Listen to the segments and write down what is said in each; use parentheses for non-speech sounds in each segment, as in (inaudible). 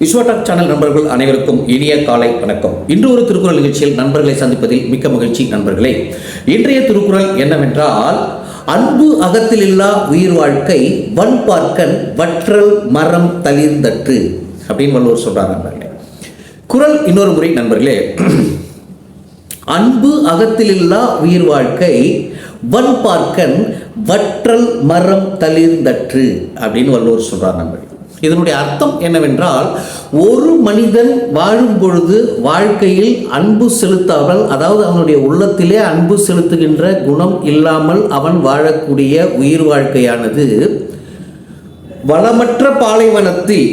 விஸ்வடாக் channel நண்பர்கள் அனைவருக்கும் இனிய காலை வணக்கம். இன்று ஒரு திருக்குறள் நிகழ்ச்சியில் நண்பர்களை சந்திப்பதில் மிக்க மகிழ்ச்சி நண்பர்களே. இன்றைய திருக்குறள் என்னவென்றால் அன்பு அகத்திலில்லா உயிர் வாழ்க்கை வன் பார்க்கன் வற்றல் மரம் தளிர்ந்தற்று அப்படின்னு வள்ளுவர் சொல்றார் நண்பர்களே. குறள் இன்னொரு முறை நண்பர்களே. அன்பு அகத்திலில்லா உயிர் வாழ்க்கை வன் பார்க்கன் வற்றல் மரம் தளிர்ந்தற்று அப்படின்னு வள்ளுவர் சொல்றார் நண்பர்கள். இதனுடைய அர்த்தம் என்னவென்றால் ஒரு மனிதன் வாழும் பொழுது வாழ்க்கையில் அன்பு செலுத்தாமல் அதாவது அவனுடைய உள்ளத்திலே அன்பு செலுத்துகின்ற குணம் இல்லாமல் அவன் வாழக்கூடிய உயிர் வாழ்க்கையானது வளமற்ற பாலைவனத்தில்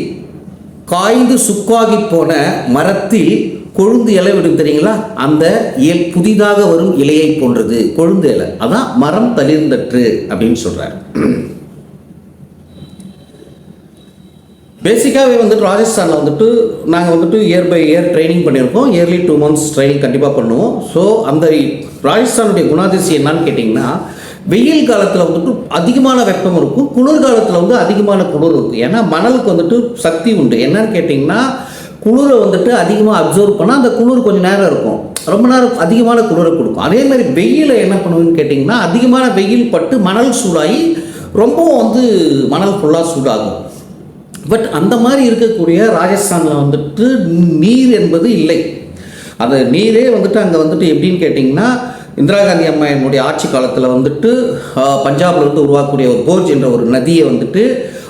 காய்ந்து சுக்காகி போன மரத்தில் கொழுந்து இலை விடும் தெரியுங்களா? அந்த இயல் புதிதாக வரும் இலையை போன்றது கொழுந்து இலை. அதான் மரம் தளிர்ந்தற்று அப்படின்னு சொல்கிறார் பேசிக்காகவே வந்துட்டு ராஜஸ்தானில் வந்துட்டு நாங்கள் வந்துட்டு இயர் பை இயர் ட்ரைனிங் பண்ணியிருக்கோம். இயர்லி டூ மந்த்ஸ் ட்ரைனிங் கண்டிப்பாக பண்ணுவோம். ஸோ அந்த ராஜஸ்தானுடைய குணாதிசயம் என்னன்னு கேட்டிங்கன்னா வெயில் காலத்தில் வந்துட்டு அதிகமான வெப்பம் இருக்கும். குளிர் காலத்தில் வந்து அதிகமான குளிர் இருக்கும். ஏன்னா மணலுக்கு வந்துட்டு சக்தி உண்டு. என்னன்னு கேட்டிங்கன்னா குளிரை வந்துட்டு அதிகமாக அப்சர்வ் பண்ணால் அந்த குளிர் கொஞ்சம் நேரம் இருக்கும். ரொம்ப நேரம் அதிகமான குளிரை கொடுக்கும். அதே மாதிரி வெயிலை என்ன பண்ணுவேன்னு கேட்டிங்கன்னா அதிகமான வெயில் பட்டு மணல் சூடாகி ரொம்பவும் வந்து மணல் ஃபுல்லாக சூடாகும். பட் அந்த மாதிரி இருக்கக்கூடிய ராஜஸ்தானில் வந்துட்டு நீர் என்பது இல்லை. அந்த நீரே வந்துட்டு அங்கே வந்துட்டு எப்படின்னு கேட்டிங்கன்னா இந்திரா காந்தி அம்மையினுடைய ஆட்சி காலத்தில் வந்துட்டு பஞ்சாப்லேருந்து இருந்து உருவாக்கக்கூடிய ஒரு போர்ஜ் என்ற ஒரு நதியை வந்துட்டு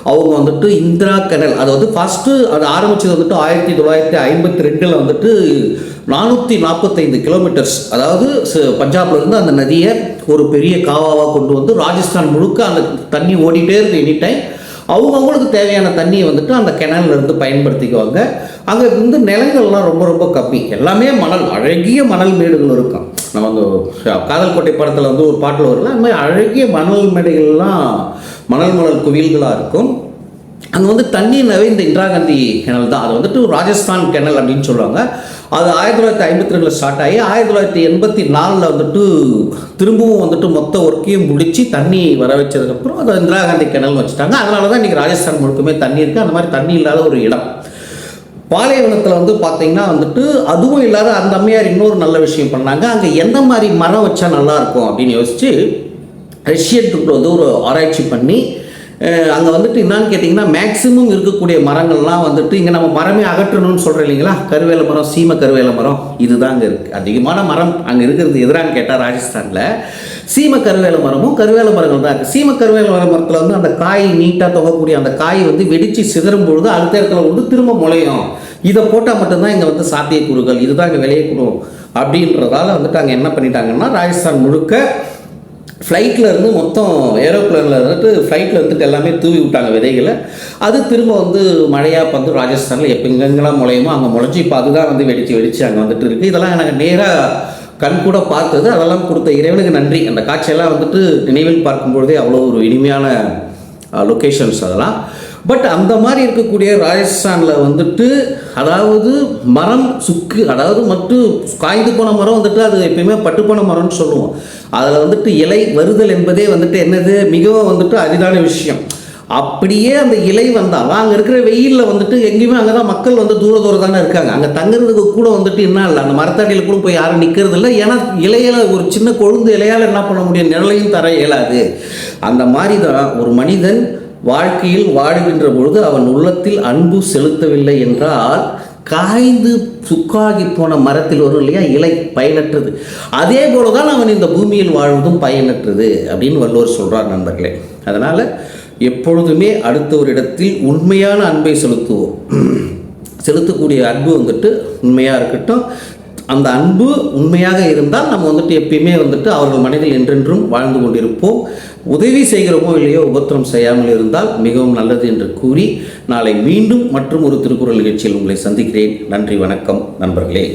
அவங்க வந்துட்டு இந்திரா கனல் அதாவது ஃபஸ்ட்டு அது ஆரம்பிச்சது வந்துட்டு ஆயிரத்தி தொள்ளாயிரத்தி ஐம்பத்தி ரெண்டில் வந்துட்டு நானூற்றி நாற்பத்தைந்து கிலோமீட்டர்ஸ் அதாவது பஞ்சாப்லேருந்து அந்த நதியை ஒரு பெரிய காவாவாக கொண்டு வந்து ராஜஸ்தான் முழுக்க அந்த தண்ணி ஓடிட்டே இருக்குது எனி டைம் அவங்கவுங்களுக்கு தேவையான தண்ணியை வந்துட்டு அந்த கிணல்ல இருந்து பயன்படுத்திக்குவாங்க. அங்கே வந்து நிலங்கள்லாம் ரொம்ப ரொம்ப கம்மி. எல்லாமே மணல் அழகிய மணல் மேடுகள் இருக்கும். நம்ம அந்த காதல்கோட்டை படத்தில் வந்து ஒரு பாட்டில் வரல அந்த மாதிரி அழகிய மணல் மேடுகள்லாம் மணல் மணல் குவியல்களாக இருக்கும். அங்கே வந்து தண்ணீர்னாவே இந்த இந்திரா காந்தி கிணல் தான். அது வந்துட்டு ராஜஸ்தான் கிணல் அப்படின்னு சொல்லுவாங்க அது ஆயிரத்தி தொள்ளாயிரத்தி ஐம்பத்தி ரெண்டில் ஸ்டார்ட் ஆகி ஆயிரத்தி தொள்ளாயிரத்தி எண்பத்தி நாலில் வந்துட்டு திரும்பவும் வந்துட்டு மொத்த ஒர்க்கையும் முடித்து தண்ணி வர வச்சதுக்கப்புறம் அதை இந்திரா காந்தி கிணல் வச்சுட்டாங்க. அதனால தான் இன்றைக்கி ராஜஸ்தான் முழுக்கமே தண்ணி இருக்குது அந்த மாதிரி தண்ணி இல்லாத ஒரு இடம். பாலைவனத்தில் வந்து பார்த்தீங்கன்னா வந்துட்டு அதுவும் இல்லாத அந்த அம்மையார் இன்னொரு நல்ல விஷயம் பண்ணாங்க. அங்கே எந்த மாதிரி மரம் வச்சா நல்லாயிருக்கும் அப்படின்னு யோசிச்சு ரஷ்யன் வந்து ஒரு ஆராய்ச்சி பண்ணி அங்கே வந்துட்டு என்னன்னு கேட்டிங்கன்னா மேக்ஸிமம் இருக்கக்கூடிய மரங்கள்லாம் வந்துட்டு இங்கே நம்ம மரமே அகற்றணும்னு சொல்கிறோம் இல்லைங்களா? கருவேல மரம் சீம கருவேல மரம் இதுதான் அங்கே இருக்குது அதிகமான மரம் அங்கே இருக்கிறது எதிரான்னு கேட்டால் ராஜஸ்தானில். சீம கருவேல மரமும் கருவேல மரங்கள் தான் இருக்குது சீம கருவேல மர மரத்தில் வந்து அந்த காய் நீட்டாக தொகக்கூடிய அந்த காய் வந்து வெடித்து சிதறும் பொழுது அடுத்த இடத்துல வந்து திரும்ப முளையும். இதை போட்டால் மட்டும்தான் இங்கே வந்து சாத்தியக்கூறுகள். இதுதான் இங்கே விளையக்கூடும் அப்படின்றதால வந்துட்டு அங்கே என்ன பண்ணிட்டாங்கன்னா ராஜஸ்தான் முழுக்க ஃப்ளைட்டில் இருந்து மொத்தம் ஏரோப்ளேனில் இருந்துட்டு ஃப்ளைட்டில் இருந்துட்டு எல்லாமே தூவி விட்டாங்க விதைகளை. அது திரும்ப வந்து மழையாக வந்து ராஜஸ்தானில் எப்போ எங்கெங்கெல்லாம் முளையுமோ அங்கே முளைஞ்சி இப்போ அதுதான் வந்து வெடிச்சு வெடிச்சு அங்கே வந்துட்டு இருக்குது இதெல்லாம் எனக்கு நேராக கண் கூட பார்த்தது. அதெல்லாம் கொடுத்த இறைவனுக்கு நன்றி. அந்த காட்சியெல்லாம் வந்துட்டு நினைவில் பார்க்கும்பொழுதே அவ்வளோ ஒரு இனிமையான லொக்கேஷன்ஸ் அதெல்லாம். பட் அந்த மாதிரி இருக்கக்கூடிய ராஜஸ்தானில் வந்துட்டு அதாவது மரம் சுக்கு அதாவது மட்டும் காய்ந்து போன மரம் வந்துட்டு அது எப்பயுமே பட்டுப்போன மரம்னு சொல்லுவோம். அதில் வந்துட்டு இலை வருதல் என்பதே வந்துட்டு என்னது? மிகவும் வந்துட்டு அரிதான விஷயம். அப்படியே அந்த இலை வந்தாலும் அங்கே இருக்கிற வெயிலில் வந்துட்டு எங்கேயுமே அங்கே தான் மக்கள் வந்து தூர தூரம் தானே இருக்காங்க. அங்கே தங்குறதுக்கு கூட வந்துட்டு என்ன இல்லை அந்த மரத்தடியில் கூட போய் யாரும் நிற்கிறது இல்லை. ஏன்னா இலையில ஒரு சின்ன கொழுந்து இலையால் என்ன பண்ண முடியும்? நிழலையும் தர இயலாது. அந்த மாதிரி தான் ஒரு மனிதன் வாழ்க்கையில் வாழுகின்ற பொழுது அவன் உள்ளத்தில் அன்பு செலுத்தவில்லை என்றால் காய்ந்து சுக்காகி போன மரத்தில் வரும் இல்லையா? இலை பயனற்றது. அதே போல தான் அவன் இந்த பூமியில் வாழ்வதும் பயனற்றது அப்படின்னு வள்ளுவர் சொல்கிறார் நண்பர்களே. அதனால் எப்பொழுதுமே அடுத்த ஒரு இடத்தில் உண்மையான அன்பை செலுத்துவோம். (clears throat) செலுத்தக்கூடிய அன்பு வந்துட்டு உண்மையாக இருக்கட்டும் அந்த அன்பு உண்மையாக இருந்தால் நம்ம வந்துட்டு எப்பயுமே வந்துட்டு அவர்கள் மனதில் என்றென்றும் வாழ்ந்து கொண்டிருப்போம். உதவி செய்கிறோமோ இல்லையோ உபத்திரம் செய்யாமல் இருந்தால் மிகவும் நல்லது என்று கூறி நாளை மீண்டும் மற்றும் ஒரு திருக்குறள் நிகழ்ச்சியில் உங்களை சந்திக்கிறேன். நன்றி வணக்கம் நண்பர்களே.